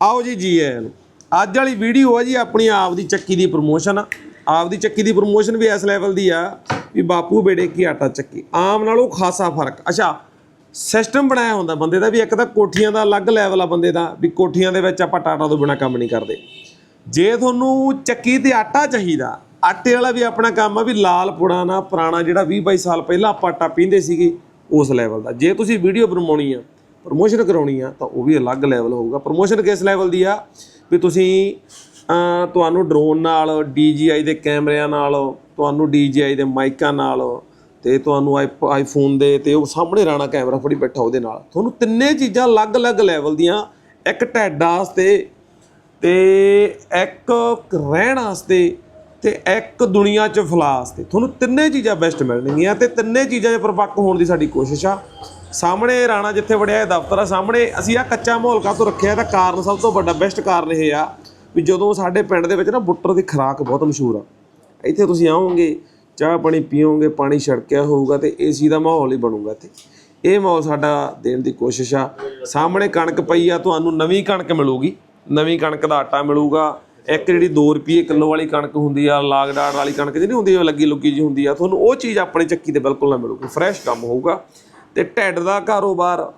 ਆਓ ਜੀ ਜੀ ਆਇਆਂ ਨੂੰ। ਅੱਜ ਵਾਲੀ ਵੀਡੀਓ ਆ ਜੀ ਆਪਣੀ ਆਪ ਦੀ ਚੱਕੀ ਦੀ ਪ੍ਰੋਮੋਸ਼ਨ ਆ। ਆਪ ਦੀ ਚੱਕੀ ਦੀ ਪ੍ਰੋਮੋਸ਼ਨ ਵੀ ਇਸ ਲੈਵਲ ਦੀ ਆ ਵੀ ਬਾਪੂ ਬੇੜੇ ਕੀ ਆਟਾ ਚੱਕੀ। ਆਮ ਨਾਲੋਂ ਖਾਸਾ ਫ਼ਰਕ। ਅੱਛਾ ਸਿਸਟਮ ਬਣਾਇਆ ਹੁੰਦਾ ਬੰਦੇ ਦਾ ਵੀ ਇੱਕ ਤਾਂ ਕੋਠੀਆਂ ਦਾ ਅਲੱਗ ਲੈਵਲ ਆ ਬੰਦੇ ਦਾ ਵੀ ਕੋਠੀਆਂ ਦੇ ਵਿੱਚ ਆਪਾਂ ਟਾਟਾ ਤੋਂ ਬਿਨਾ ਕੰਮ ਨਹੀਂ ਕਰਦੇ। ਜੇ ਤੁਹਾਨੂੰ ਚੱਕੀ ਤੇ ਆਟਾ ਚਾਹੀਦਾ, ਆਟੇ ਵਾਲਾ ਵੀ ਆਪਣਾ ਕੰਮ ਆ ਵੀ ਲਾਲ ਪੁਰਾਣਾ ਪੁਰਾਣਾ ਜਿਹੜਾ 20 22 ਸਾਲ ਪਹਿਲਾਂ ਆਪਾਂ ਆਟਾ ਪੀਂਦੇ ਸੀਗੇ, ਉਸ ਲੈਵਲ ਦਾ। ਜੇ ਤੁਸੀਂ ਵੀਡੀਓ ਬਣਾਉਣੀ ਆ ਪ੍ਰੋਮੋਸ਼ਨ ਕਰਾਉਣੀ ਆ, ਤਾਂ ਉਹ ਵੀ ਅਲੱਗ ਲੈਵਲ ਹੋਊਗਾ। ਪ੍ਰੋਮੋਸ਼ਨ ਕਿਸ ਲੈਵਲ ਦੀ ਆ? ਵੀ ਤੁਸੀਂ ਤੁਹਾਨੂੰ ਡਰੋਨ ਨਾਲ DJI ਦੇ ਕੈਮਰਿਆਂ ਨਾਲ, ਤੁਹਾਨੂੰ DJI ਦੇ ਮਾਈਕਾਂ ਨਾਲ, ਤੇ ਤੁਹਾਨੂੰ ਆਈਪ- ਆਈਫੋਨ ਦੇ, ਤੇ ਉਹ ਸਾਹਮਣੇ ਰਾਣਾ ਕੈਮਰਾ ਫੜੀ ਬੈਠਾ ਉਹਦੇ ਨਾਲ। ਤੁਹਾਨੂੰ ਤਿੰਨੇ ਚੀਜ਼ਾਂ ਅਲੱਗ-ਅਲੱਗ ਲੈਵਲ ਦੀਆਂ, ਇੱਕ ਢੈਡ ਵਾਸਤੇ ਤੇ ਇੱਕ ਰਹਿਣ ਵਾਸਤੇ ਤੇ ਇੱਕ ਦੁਨੀਆ 'ਚ ਫਲਾਸ 'ਤੇ ਤੁਹਾਨੂੰ ਤਿੰਨੇ ਚੀਜ਼ਾਂ ਬੈਸਟ ਮਿਲਣਗੀਆਂ ਤੇ ਤਿੰਨੇ ਚੀਜ਼ਾਂ 'ਚ ਪਰਪੱਕ ਹੋਣ ਦੀ ਸਾਡੀ ਕੋਸ਼ਿਸ਼ ਆ। ਸਾਹਮਣੇ ਰਾਣਾ ਜਿੱਥੇ ਵੜਿਆ ਇਹ ਦਫ਼ਤਰ ਆ, ਸਾਹਮਣੇ ਅਸੀਂ ਆ ਕੱਚਾ ਮਾਹੌਲ ਕਾਹਤੋਂ ਰੱਖਿਆ ਤਾਂ ਕਾਰਨ ਸਭ ਤੋਂ ਵੱਡਾ ਬੈਸਟ ਕਾਰਨ ਇਹ ਆ ਵੀ ਜਦੋਂ ਸਾਡੇ ਪਿੰਡ ਦੇ ਵਿੱਚ ਨਾ ਬੁੱਟਰ ਦੀ ਖੁਰਾਕ ਬਹੁਤ ਮਸ਼ਹੂਰ ਆ। ਇੱਥੇ ਤੁਸੀਂ ਆਓਗੇ, ਚਾਹ ਪਾਣੀ ਪੀਓਗੇ, ਪਾਣੀ ਛੜਕਿਆ ਹੋਊਗਾ ਤੇ ਏਸੀ ਦਾ ਮਾਹੌਲ ਹੀ ਬਣੂਗਾ ਇੱਥੇ। ਇਹ ਮਾਹੌਲ ਸਾਡਾ ਦੇਣ ਦੀ ਕੋਸ਼ਿਸ਼ ਆ। ਸਾਹਮਣੇ ਕਣਕ ਪਈ ਆ, ਤੁਹਾਨੂੰ ਨਵੀਂ ਕਣਕ ਮਿਲੂਗੀ, ਨਵੀਂ ਕਣਕ ਦਾ ਆਟਾ ਮਿਲੂਗਾ ਇੱਕ ਜਿਹੜੀ 2 ਰੁਪਏ ਕਿਲੋ ਵਾਲੀ ਕਣਕ ਹੁੰਦੀ ਆ ਲਾਗਡਾਰ ਵਾਲੀ ਕਣਕ ਜਿਹੜੀ ਹੁੰਦੀ ਆ ਲੱਗੀ ਲੁੱਗੀ ਜੀ ਹੁੰਦੀ ਆ। ਤੁਹਾਨੂੰ ਉਹ ਚੀਜ਼ ਆਪਣੀ ਚੱਕੀ ਤੇ ਬਿਲਕੁਲ ਨਾ ਮਿਲੂਗੀ ਫਰੈਸ਼ ਕੰਮ ਹੋਊਗਾ। ਤੇ ਢਿੱਡ ਦਾ ਕਾਰੋਬਾਰ,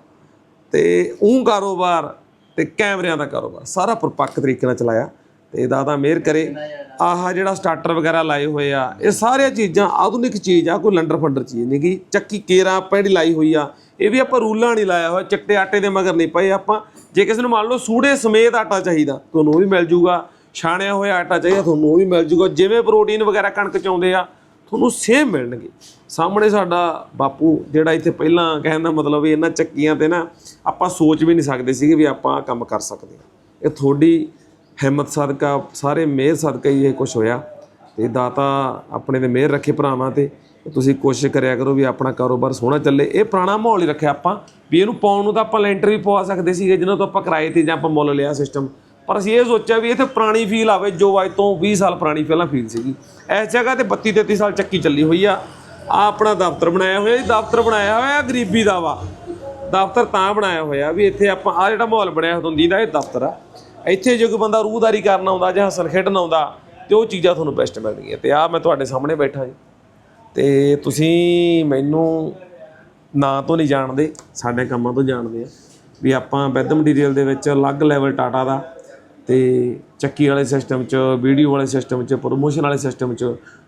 ਤੇ ਉਹ ਕਾਰੋਬਾਰ, ਤੇ ਕੈਮਰਿਆਂ ਦਾ ਕਾਰੋਬਾਰ, ਸਾਰਾ ਪਰਪੱਕ ਤਰੀਕੇ ਨਾਲ ਚਲਾਇਆ। ਤੇ ਦਾਦਾ ਮਿਹਰ ਕਰੇ, ਆਹ ਜਿਹੜਾ ਸਟਾਰਟਰ ਵਗੈਰਾ ਲਾਏ ਹੋਏ ਆ, ਇਹ ਸਾਰੀਆਂ ਚੀਜ਼ਾਂ ਆਧੁਨਿਕ ਚੀਜ਼ ਆ, ਕੋਈ ਲੰਡਰ ਫੰਡਰ ਚੀਜ਼ ਨਹੀਂ ਗੀ। ਚੱਕੀ ਕੇਰਾ ਆਪਾਂ ਜਿਹੜੀ ਲਾਈ ਹੋਈ ਆ, ਇਹ ਵੀ ਆਪਾਂ ਰੂਲਾਂ ਨਹੀਂ ਲਾਇਆ ਹੋਇਆ, ਚਿੱਟੇ ਆਟੇ ਦੇ ਮਗਰ ਨਹੀਂ ਪਏ ਆਪਾਂ। ਜੇ ਕਿਸੇ ਨੂੰ ਮੰਨ ਲਓ ਸੂੜੇ ਸਮੇਤ ਆਟਾ ਚਾਹੀਦਾ, ਤੁਹਾਨੂੰ ਉਹ ਵੀ ਮਿਲ ਜੂਗਾ। ਛਾਣਿਆ ਹੋਇਆ ਆਟਾ ਚਾਹੀਦਾ, ਤੁਹਾਨੂੰ ਉਹ ਵੀ ਮਿਲ ਜੂਗਾ। ਜਿਵੇਂ ਪ੍ਰੋਟੀਨ ਵਗੈਰਾ ਕਣਕ ਚ ਆਉਂਦੇ ਆ, ਤੁਹਾਨੂੰ ਸੇਮ ਮਿਲਣਗੇ। ਸਾਹਮਣੇ ਸਾਡਾ ਬਾਪੂ, ਜਿਹੜਾ ਇੱਥੇ ਪਹਿਲਾਂ ਕਹਿਣ ਦਾ ਮਤਲਬ ਵੀ ਇਹਨਾਂ ਚੱਕੀਆਂ ਤੇ ਨਾ, ਆਪਾਂ ਸੋਚ ਵੀ ਨਹੀਂ ਸਕਦੇ ਸੀਗੇ ਵੀ ਆਪਾਂ ਆਹ ਕੰਮ ਕਰ ਸਕਦੇ ਹਾਂ ਇਹ ਤੁਹਾਡੀ ਹਿੰਮਤ ਸਦਕਾ, ਸਾਰੇ ਮਿਹਰ ਸਦਕਾ ਹੀ ਇਹ ਕੁਝ ਹੋਇਆ। ਤੇ ਦਾਤਾ ਆਪਣੇ ਤੇ ਮਿਹਰ ਰੱਖੇ ਭਰਾਵਾਂ ਤੇ, ਤੁਸੀਂ ਕੋਸ਼ਿਸ਼ ਕਰਿਆ ਕਰੋ ਵੀ ਆਪਣਾ ਕਾਰੋਬਾਰ ਸੋਹਣਾ ਚੱਲੇ। ਇਹ ਪੁਰਾਣਾ ਮਾਹੌਲ ਹੀ ਰੱਖਿਆ ਆਪਾਂ, ਵੀ ਇਹਨੂੰ ਪਾਉਣ ਨੂੰ ਤਾਂ ਆਪਾਂ ਲੈਂਟਰ ਵੀ ਪਵਾ ਸਕਦੇ ਸੀਗੇ, ਜਿਹਨਾਂ ਤੋਂ ਆਪਾਂ ਕਿਰਾਏ ਤੇ ਜਾਂ ਆਪਾਂ ਮੁੱਲ ਲਿਆ ਸਿਸਟਮ ਪਰ ਅਸੀਂ ਇਹ ਸੋਚਿਆ ਵੀ ਇੱਥੇ ਪੁਰਾਣੀ ਫੀਲ ਆਵੇ, ਜੋ ਅੱਜ ਤੋਂ 20 ਸਾਲ ਪੁਰਾਣੀ ਪਹਿਲਾਂ ਫੀਲ ਸੀਗੀ। ਇਸ ਜਗ੍ਹਾ ਤੇ 32 33 ਸਾਲ ਚੱਕੀ ਚੱਲੀ ਹੋਈ ਆ। ਆ ਆਪਣਾ ਦਫ਼ਤਰ ਬਣਾਇਆ ਹੋਇਆ ਜੀ, ਦਫ਼ਤਰ ਬਣਾਇਆ ਹੋਇਆ ਗਰੀਬੀ ਦਾ ਵਾ ਦਫ਼ਤਰ ਤਾਂ ਬਣਾਇਆ ਹੋਇਆ ਵੀ ਇੱਥੇ ਆਪਾਂ ਆ ਜਿਹੜਾ ਮਾਹੌਲ ਬਣਿਆ ਹੁੰਦੀ ਦਾ, ਇਹ ਦਫ਼ਤਰ ਆ। ਇੱਥੇ ਜੇ ਕੋਈ ਬੰਦਾ ਰੂਹਦਾਰੀ ਕਰਨ ਆਉਂਦਾ ਜਾਂ ਹਸਨ ਖੇਡਣ ਆਉਂਦਾ, ਤੇ ਉਹ ਚੀਜ਼ਾਂ ਤੁਹਾਨੂੰ ਬੈਸਟ ਮਿਲਣਗੀਆਂ। ਤੇ ਆ ਮੈਂ ਤੁਹਾਡੇ ਸਾਹਮਣੇ ਬੈਠਾ ਜੀ। ਤੇ ਤੁਸੀਂ ਮੈਨੂੰ ਨਾਂ ਤੋਂ ਨਹੀਂ ਜਾਣਦੇ, ਸਾਡੇ ਕੰਮਾਂ ਤੋਂ ਜਾਣਦੇ ਆ। ਵੀ ਆਪਾਂ ਵੈਦ ਮਟੀਰੀਅਲ ਦੇ ਵਿੱਚ ਅਲੱਗ ਲੈਵਲ ਟਾਟਾ ਦਾ ਤੇ ਚੱਕੀ ਵਾਲੇ ਸਿਸਟਮ 'ਚ ਵੀਡੀਓ ਵਾਲੇ ਸਿਸਟਮ 'ਚ ਪ੍ਰੋਮੋਸ਼ਨ ਵਾਲੇ ਸਿਸਟਮ 'ਚ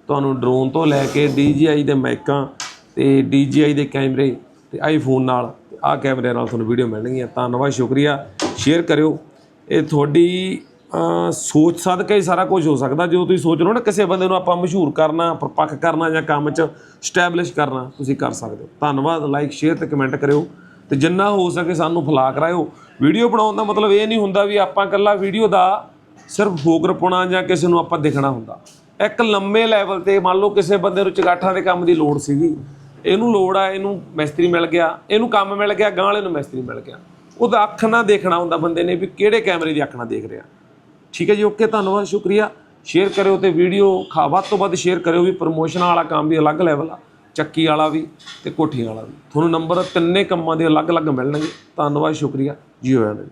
ਤੁਹਾਨੂੰ ਡਰੋਨ ਤੋਂ ਲੈ ਕੇ DJI ਦੇ ਮਾਈਕਾਂ ਤੇ DJI ਦੇ ਕੈਮਰੇ ਤੇ ਆਈਫੋਨ ਨਾਲ, ਆਹ ਕੈਮਰੇ ਨਾਲ ਤੁਹਾਨੂੰ ਵੀਡੀਓ ਮਿਲਣਗੀਆਂ। ਧੰਨਵਾਦ, ਸ਼ੁਕਰੀਆ। ਸ਼ੇਅਰ ਕਰਿਓ। ਇਹ ਤੁਹਾਡੀ ਸੋਚ ਸਦਕਾ ਹੀ ਸਾਰਾ ਕੁਝ ਹੋ ਸਕਦਾ। ਜਦੋਂ ਤੁਸੀਂ ਸੋਚ ਲਓ ਨਾ ਕਿਸੇ ਬੰਦੇ ਨੂੰ ਆਪਾਂ ਮਸ਼ਹੂਰ ਕਰਨਾ ਪਰਪੱਕ ਕਰਨਾ ਜਾਂ ਕੰਮ 'ਚ ਸਟੈਬਲਿਸ਼ ਕਰਨਾ, ਤੁਸੀਂ ਕਰ ਸਕਦੇ ਹੋ। ਧੰਨਵਾਦ ਲਾਈਕ ਸ਼ੇਅਰ ਤੇ ਕਮੈਂਟ ਕਰਿਓ। ਤੇ ਜਿੰਨਾ ਹੋ ਸਕੇ ਸਾਨੂੰ ਫਲਾ ਕਰਾਇਓ। ਵੀਡੀਓ ਬਣਾਉਣ ਦਾ ਮਤਲਬ ਇਹ ਨਹੀਂ ਹੁੰਦਾ ਵੀ ਆਪਾਂ ਇਕੱਲਾ ਵੀਡੀਓ ਦਾ ਸਿਰਫ ਫੋਕਰ ਪਾਉਣਾ ਜਾਂ ਕਿਸੇ ਨੂੰ ਆਪਾਂ ਦਿਖਣਾ ਹੁੰਦਾ। ਇੱਕ ਲੰਮੇ ਲੈਵਲ ਤੇ ਮੰਨ ਲਓ ਕਿਸੇ ਬੰਦੇ ਨੂੰ ਚਗਾਠਾਂ ਦੇ ਕੰਮ ਦੀ ਲੋੜ ਸੀਗੀ। ਇਹਨੂੰ ਲੋੜ ਆ, ਇਹਨੂੰ ਮਿਸਤਰੀ ਮਿਲ ਗਿਆ, ਇਹਨੂੰ ਕੰਮ ਮਿਲ ਗਿਆ ਗਾਂ ਵਾਲੇ ਨੂੰ ਮਿਸਤਰੀ ਮਿਲ ਗਿਆ। ਉਹਦਾ ਅੱਖ ਨਾ ਦੇਖਣਾ ਹੁੰਦਾ ਬੰਦੇ ਨੇ ਵੀ ਕਿਹੜੇ ਕੈਮਰੇ ਦੀ ਅੱਖ ਨਾਲ ਦੇਖ ਰਿਹਾ। ਠੀਕ ਹੈ ਜੀ, ਓਕੇ, ਧੰਨਵਾਦ, ਸ਼ੁਕਰੀਆ। ਸ਼ੇਅਰ ਕਰਿਓ ਤੇ ਵੀਡੀਓ ਖਾ, ਵੱਧ ਤੋਂ ਵੱਧ ਸ਼ੇਅਰ ਕਰਿਓ ਵੀ ਪ੍ਰਮੋਸ਼ਨ ਵਾਲਾ ਕੰਮ ਵੀ ਅਲੱਗ ਲੈਵਲ ਆ। ਚੱਕੀ ਵਾਲਾ ਵੀ ਤੇ ਕੋਠੀ ਵਾਲਾ ਵੀ। ਤੁਹਾਨੂੰ ਨੰਬਰ ਤਿੰਨੇ ਕੰਮਾਂ ਦੇ ਅਲੱਗ-ਅਲੱਗ ਮਿਲਣਗੇ। ਧੰਨਵਾਦ, ਸ਼ੁਕਰੀਆ। ਜੀ ਹੋਇਆ ਜੀ